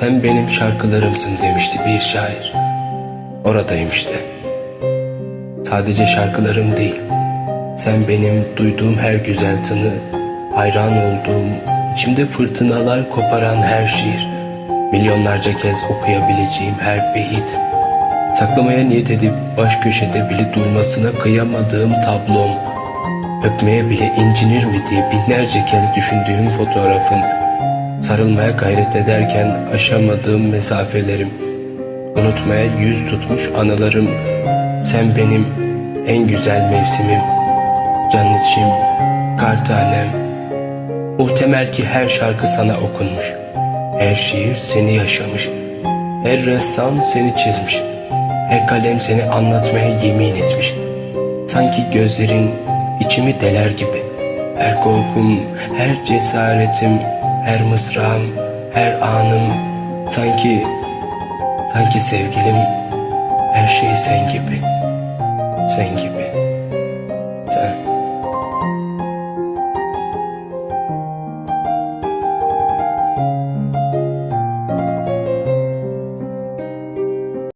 Sen benim şarkılarımsın demişti bir şair. Oradayım işte. Sadece şarkılarım değil. Sen benim duyduğum her güzel tını, hayran olduğum, içimde fırtınalar koparan her şiir, milyonlarca kez okuyabileceğim her beyit, saklamaya niyet edip baş köşede bile durmasına kıyamadığım tablom, öpmeye bile incinir mi diye binlerce kez düşündüğüm fotoğrafın, sarılmaya gayret ederken aşamadığım mesafelerim, unutmaya yüz tutmuş anılarım, sen benim en güzel mevsimim, can içim, kar tanem. Muhtemel ki her şarkı sana okunmuş, her şiir seni yaşamış, her ressam seni çizmiş, her kalem seni anlatmaya yemin etmiş. Sanki gözlerin içimi deler gibi, her korkum, her cesaretim, her mısrağım, her anım, sanki, sanki sevgilim, her şey sen gibi, sen gibi.